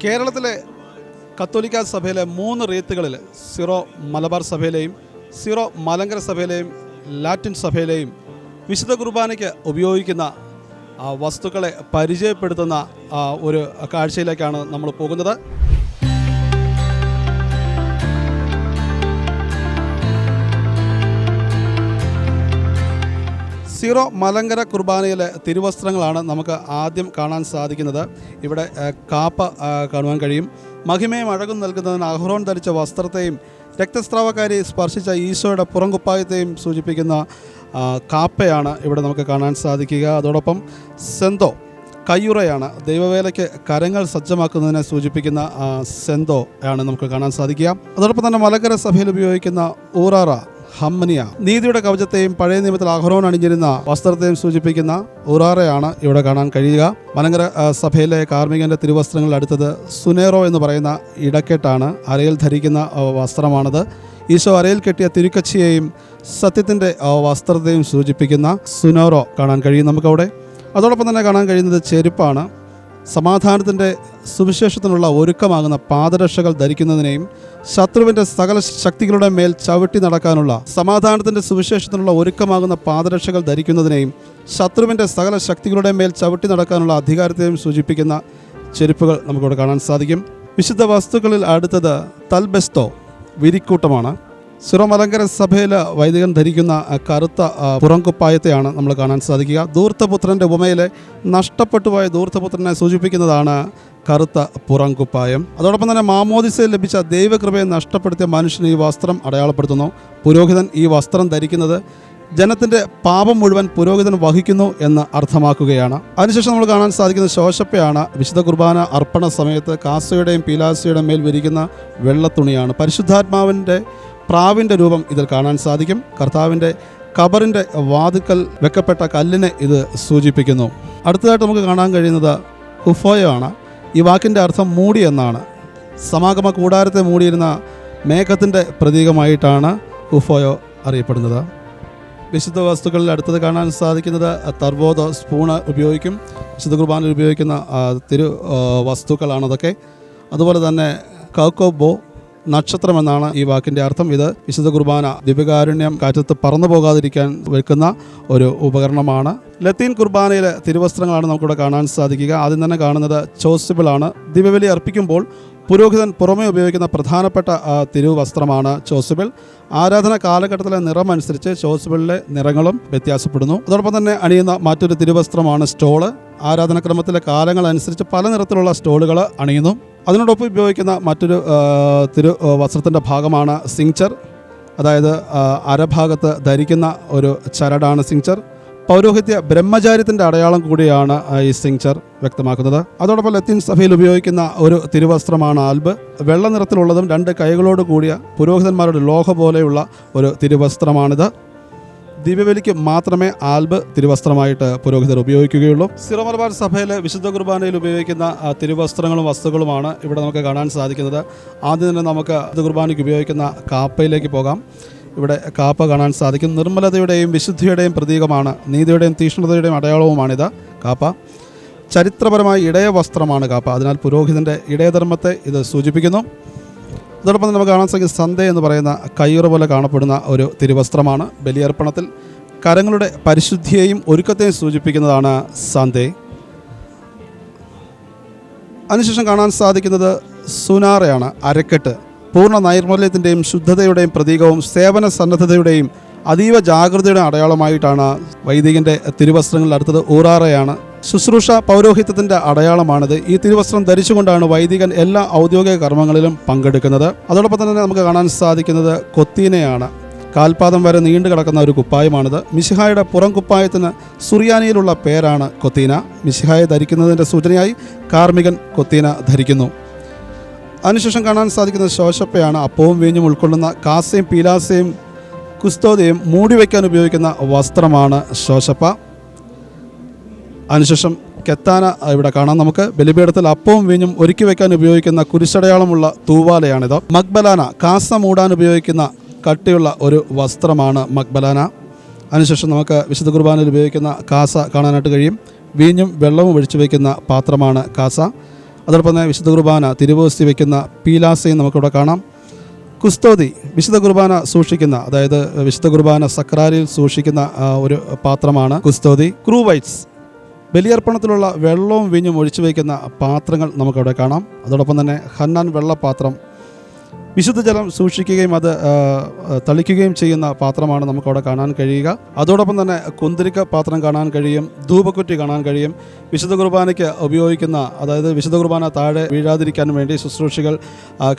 കേരളത്തിലെ കത്തോലിക്ക സഭയിലെ മൂന്ന് റീത്തുകളിൽ സിറോ മലബാർ സഭയിലെയും സിറോ മലങ്കര സഭയിലെയും ലാറ്റിൻ സഭയിലെയും വിശുദ്ധ കുർബാനയ്ക്ക് ഉപയോഗിക്കുന്ന വസ്തുക്കളെ പരിചയപ്പെടുത്തുന്ന ഒരു കാഴ്ചയിലേക്കാണ് നമ്മൾ പോകുന്നത്. സീറോ മലങ്കര കുർബാനയിലെ തിരുവസ്ത്രങ്ങളാണ് നമുക്ക് ആദ്യം കാണാൻ സാധിക്കുന്നത്. ഇവിടെ കാപ്പ കാണുവാൻ കഴിയും. മഹിമയും അഴകും നൽകുന്നതിന് അഹ്റോൺ ധരിച്ച വസ്ത്രത്തെയും രക്തസ്രാവക്കാരി സ്പർശിച്ച ഈശോയുടെ പുറംകുപ്പായത്തെയും സൂചിപ്പിക്കുന്ന കാപ്പയാണ് ഇവിടെ നമുക്ക് കാണാൻ സാധിക്കുക. അതോടൊപ്പം സെന്തോ കയ്യുറയാണ്. ദൈവവേലയ്ക്ക് കരങ്ങൾ സജ്ജമാക്കുന്നതിനെ സൂചിപ്പിക്കുന്ന സെന്തോ ആണ് നമുക്ക് കാണാൻ സാധിക്കുക. അതോടൊപ്പം തന്നെ മലങ്കര സഭയിൽ ഉപയോഗിക്കുന്ന ഊറാറ ഹമ്മനിയ. നീതിയുടെ കവചത്തെയും പഴയ നിയമത്തിൽ അഹ്റോൻ അണിഞ്ഞിരുന്ന വസ്ത്രത്തെയും സൂചിപ്പിക്കുന്ന ഉറാറയാണ് ഇവിടെ കാണാൻ കഴിയുക. മലങ്കര സഭയിലെ കാർമികന്റെ തിരുവസ്ത്രങ്ങളിൽ അടുത്തത് സുനേറോ എന്ന് പറയുന്ന ഇടക്കെട്ടാണ്. അരയിൽ ധരിക്കുന്ന വസ്ത്രമാണത്. ഈശോ അരയിൽ കെട്ടിയ തിരുക്കച്ചിയെയും സത്യത്തിന്റെ വസ്ത്രത്തെയും സൂചിപ്പിക്കുന്ന സുനോറോ കാണാൻ കഴിയും നമുക്കവിടെ. അതോടൊപ്പം തന്നെ കാണാൻ കഴിയുന്നത് ചെരുപ്പാണ്. സമാധാനത്തിന്റെ സുവിശേഷത്തിനുള്ള ഒരുക്കമാകുന്ന പാദരക്ഷകൾ ധരിക്കുന്നതിനെയും ശത്രുവിന്റെ സകല ശക്തികളുടെ മേൽ ചവിട്ടി നടക്കാനുള്ള സമാധാനത്തിന്റെ സുവിശേഷത്തിനുള്ള ഒരുക്കമാകുന്ന പാദരക്ഷകൾ ധരിക്കുന്നതിനെയും ശത്രുവിന്റെ സകല ശക്തികളുടെ മേൽ ചവിട്ടി നടക്കാനുള്ള അധികാരത്തെയും സൂചിപ്പിക്കുന്ന ചെരുപ്പുകൾ നമുക്കിവിടെ കാണാൻ സാധിക്കും. വിശുദ്ധ വസ്തുക്കളിൽ അടുത്തത് തൽബെസ്തോ വിരിക്കൂട്ടമാണ്. സിറോമലങ്കര സഭയിൽ വൈദികൻ ധരിക്കുന്ന കറുത്ത പുറംകുപ്പായത്തെയാണ് നമ്മൾ കാണാൻ സാധിക്കുക. ദൂർത്തപുത്രന്റെ ഉപമയിലെ നഷ്ടപ്പെട്ടുപോയ ദൂർത്തപുത്രനെ സൂചിപ്പിക്കുന്നതാണ് കറുത്ത പുറംകുപ്പായം. അതോടൊപ്പം തന്നെ മാമോദിസയിൽ ലഭിച്ച ദൈവകൃപയെ നഷ്ടപ്പെടുത്തിയ മനുഷ്യന് ഈ വസ്ത്രം അടയാളപ്പെടുത്തുന്നു. പുരോഹിതൻ ഈ വസ്ത്രം ധരിക്കുന്നത് ജനത്തിന്റെ പാപം മുഴുവൻ പുരോഹിതൻ വഹിക്കുന്നു എന്ന് അർത്ഥമാക്കുകയാണ്. അതിനുശേഷം നമ്മൾ കാണാൻ സാധിക്കുന്ന ശോശപ്പയാണ് വിശുദ്ധ കുർബാന അർപ്പണ സമയത്ത് കാസയുടെയും പീലാസയുടെയും മേൽ വിരിക്കുന്ന വെള്ളത്തുണിയാണ് പരിശുദ്ധാത്മാവിന്റെ പ്രാവിന്റെ രൂപം ഇതിൽ കാണാൻ സാധിക്കും. കർത്താവിന്റെ കബറിന്റെ വാതുക്കൽ വെക്കപ്പെട്ട കല്ലിനെ ഇത് സൂചിപ്പിക്കുന്നു. അടുത്തതായിട്ട് നമുക്ക് കാണാൻ കഴിയുന്നത് ഹുഫോയോ ആണ് ഈ വാക്കിന്റെ അർത്ഥം മൂടി എന്നാണ്. സമാഗമ കൂടാരത്തെ മൂടിയിരുന്ന മേഘത്തിന്റെ പ്രതീകമായിട്ടാണ് ഹുഫോയോ അറിയപ്പെടുന്നത്. വിശുദ്ധ വസ്തുക്കളിൽ അടുത്തത് കാണാൻ സാധിക്കുന്നത് തർബോധ സ്പൂണ് ഉപയോഗിക്കും. വിശുദ്ധ കുർബാനയിൽ ഉപയോഗിക്കുന്ന തിരു വസ്തുക്കളാണ് അതൊക്കെ. അതുപോലെ തന്നെ കൗക്കോബോ നക്ഷത്രം എന്നാണ് ഈ വാക്കിന്റെ അർത്ഥം. ഇത് വിശുദ്ധ കുർബാന ദിവ്യകാരുണ്യം കാറ്റത്ത് പറന്നു പോകാതിരിക്കാൻ വെക്കുന്ന ഒരു ഉപകരണമാണ്. ലത്തീൻ കുർബാനയിലെ തിരുവസ്ത്രങ്ങളാണ് നമുക്കിവിടെ കാണാൻ സാധിക്കുക. ആദ്യം തന്നെ കാണുന്നത് ചോസിബിളാണ്. ദിവ്യബലി അർപ്പിക്കുമ്പോൾ പുരോഹിതൻ പുറമേ ഉപയോഗിക്കുന്ന പ്രധാനപ്പെട്ട തിരുവസ്ത്രമാണ് ചോസിബിൾ. ആരാധന കാലഘട്ടത്തിലെ നിറം അനുസരിച്ച് ചോസിബിളിലെ നിറങ്ങളും വ്യത്യാസപ്പെടുന്നു. അതോടൊപ്പം തന്നെ അണിയുന്ന മറ്റൊരു തിരുവസ്ത്രമാണ് സ്റ്റോൾ. ആരാധനക്രമത്തിലെ കാലങ്ങൾ അനുസരിച്ച് പല നിറത്തിലുള്ള സ്റ്റോളുകൾ അണിയുന്നു. അതിനോടൊപ്പം ഉപയോഗിക്കുന്ന മറ്റൊരു തിരു വസ്ത്രത്തിന്റെ ഭാഗമാണ് സിങ്ചർ അതായത് അരഭാഗത്ത് ധരിക്കുന്ന ഒരു ചരടാണ് സിങ്ചർ പൗരോഹിത്യ ബ്രഹ്മചാര്യത്തിന്റെ അടയാളം കൂടിയാണ് ഈ സിങ്ചർ വ്യക്തമാക്കുന്നത്. അതോടൊപ്പം ലത്തീൻ സഭയിൽ ഉപയോഗിക്കുന്ന ഒരു തിരുവസ്ത്രമാണ് ആൽബ്. വെള്ള നിറത്തിലുള്ളതും രണ്ട് കൈകളോട് കൂടിയ പുരോഹിതന്മാരുടെ ലോഹ പോലെയുള്ള ഒരു തിരുവസ്ത്രമാണിത്. ദിവ്യബലിക്ക് മാത്രമേ ആൽബ് തിരുവസ്ത്രമായിട്ട് പുരോഹിതർ ഉപയോഗിക്കുകയുള്ളൂ. സിറമലബാർ സഭയിലെ വിശുദ്ധ കുർബാനയിൽ ഉപയോഗിക്കുന്ന തിരുവസ്ത്രങ്ങളും വസ്തുക്കളുമാണ് ഇവിടെ നമുക്ക് കാണാൻ സാധിക്കുന്നത്. ആദ്യം തന്നെ നമുക്ക് കുർബാനയ്ക്ക് ഉപയോഗിക്കുന്ന കാപ്പയിലേക്ക് പോകാം. ഇവിടെ കാപ്പ കാണാൻ സാധിക്കും. നിർമ്മലതയുടെയും വിശുദ്ധിയുടെയും പ്രതീകമാണ് നീതിയുടെയും തീക്ഷ്ണതയുടെയും അടയാളവുമാണിത് കാപ്പ. ചരിത്രപരമായ ഇടയ വസ്ത്രമാണ് കാപ്പ. അതിനാൽ പുരോഹിതന്റെ ഇടയധർമ്മത്തെ ഇത് സൂചിപ്പിക്കുന്നു. അതോടൊപ്പം തന്നെ നമുക്ക് കാണാൻ സാധിക്കും സന്ത എന്ന് പറയുന്ന കയ്യുറ പോലെ കാണപ്പെടുന്ന ഒരു തിരുവസ്ത്രമാണ്. ബലിയർപ്പണത്തിൽ കരങ്ങളുടെ പരിശുദ്ധിയെയും ഒരുക്കത്തെയും സൂചിപ്പിക്കുന്നതാണ് സന്തേ അതിനുശേഷം കാണാൻ സാധിക്കുന്നത് സുനാറയാണ്. അരക്കെട്ട്. പൂർണ നൈർമല്യത്തിന്റെയും ശുദ്ധതയുടെയും പ്രതീകവും സേവന സന്നദ്ധതയുടെയും അതീവ ജാഗ്രതയുടെ അടയാളമായിട്ടാണ് വൈദികന്റെ തിരുവസ്ത്രങ്ങളിൽ അടുത്തത് ഊറാറയാണ്. ശുശ്രൂഷ പൗരോഹിത്യത്തിന്റെ അടയാളമാണിത്. ഈ തിരുവസ്ത്രം ധരിച്ചുകൊണ്ടാണ് വൈദികൻ എല്ലാ ഔദ്യോഗിക കർമ്മങ്ങളിലും പങ്കെടുക്കുന്നത്. അതോടൊപ്പം തന്നെ നമുക്ക് കാണാൻ സാധിക്കുന്നത് കൊത്തീനയാണ്. കാൽപാദം വരെ നീണ്ടു കിടക്കുന്ന ഒരു കുപ്പായമാണിത്. മിശിഹായുടെ പുറം കുപ്പായത്തിന് സുറിയാനിയിലുള്ള പേരാണ് കൊത്തീന. മിശിഹായെ ധരിക്കുന്നതിന്റെ സൂചനയായി കാർമികൻ കൊത്തീന ധരിക്കുന്നു. അതിനുശേഷം കാണാൻ സാധിക്കുന്ന ശോശപ്പയാണ് അപ്പവും വീഞ്ഞും ഉൾക്കൊള്ളുന്ന കാസയും പീലാസയും കുസ്തോതയും മൂടിവെക്കാൻ ഉപയോഗിക്കുന്ന വസ്ത്രമാണ് ശോശപ്പ. അതിനുശേഷം കെത്താന ഇവിടെ കാണാം. നമുക്ക് ബലിപീഠത്തിൽ അപ്പവും വീഞ്ഞും ഒരുക്കി വെക്കാൻ ഉപയോഗിക്കുന്ന കുരിശടയാളമുള്ള തൂവാലയാണിത്. മക്ബലാന കാസ മൂടാൻ ഉപയോഗിക്കുന്ന കട്ടിയുള്ള ഒരു വസ്ത്രമാണ് മക്ബലാന. അതിനുശേഷം നമുക്ക് വിശുദ്ധ കുർബാനയിൽ ഉപയോഗിക്കുന്ന കാസ കാണാനായിട്ട് കഴിയും. വീഞ്ഞും വെള്ളവും ഒഴിച്ചു വയ്ക്കുന്ന പാത്രമാണ് കാസ. അതോടൊപ്പം തന്നെ വിശുദ്ധ കുർബാന തിരുവോസ്തി വയ്ക്കുന്ന പീലാസയും നമുക്കിവിടെ കാണാം. കുസ്തോതി വിശുദ്ധ കുർബാന സൂക്ഷിക്കുന്ന അതായത് വിശുദ്ധ കുർബാന സക്രാരിയിൽ സൂക്ഷിക്കുന്ന ഒരു പാത്രമാണ് കുസ്തോതി. ക്രൂവൈറ്റ്സ് ബലിയർപ്പണത്തിലുള്ള വെള്ളവും വീഞ്ഞും ഒഴിച്ചു വയ്ക്കുന്ന പാത്രങ്ങൾ നമുക്കവിടെ കാണാം. അതോടൊപ്പം തന്നെ ഹന്നാൻ വെള്ളപാത്രം വിശുദ്ധ ജലം സൂക്ഷിക്കുകയും അത് തളിക്കുകയും ചെയ്യുന്ന പാത്രമാണ് നമുക്കവിടെ കാണാൻ കഴിയുക. അതോടൊപ്പം തന്നെ കുന്തിരിക്ക പാത്രം കാണാൻ കഴിയും ധൂപക്കുറ്റി കാണാൻ കഴിയും. വിശുദ്ധ കുർബാനയ്ക്ക് ഉപയോഗിക്കുന്ന അതായത് വിശുദ്ധ കുർബാന താഴെ വീഴാതിരിക്കാൻ വേണ്ടി ശുശ്രൂഷികൾ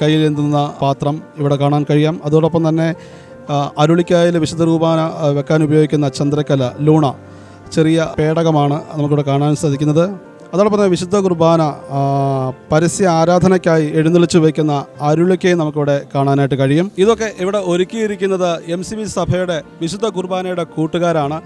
കയ്യിലെന്തുന്ന പാത്രം ഇവിടെ കാണാൻ കഴിയാം. അതോടൊപ്പം തന്നെ അരുളിക്കായൽ വിശുദ്ധ കുർബാന വെക്കാൻ ഉപയോഗിക്കുന്ന ചന്ദ്രക്കല ലൂണ ചെറിയ പേടകമാണ് നമുക്കിവിടെ കാണാൻ സാധിക്കുന്നത്. അതോടൊപ്പം തന്നെ വിശുദ്ധ കുർബാന പരസ്യ ആരാധനയ്ക്കായി എഴുന്നള്ളിച്ചു വയ്ക്കുന്ന അരുളിക്കയും നമുക്കിവിടെ കാണാനായിട്ട് കഴിയും. ഇതൊക്കെ ഇവിടെ ഒരുക്കിയിരിക്കുന്നത് എം സി ബി സഭയുടെ വിശുദ്ധ കുർബാനയുടെ കൂട്ടുകാരാണ്.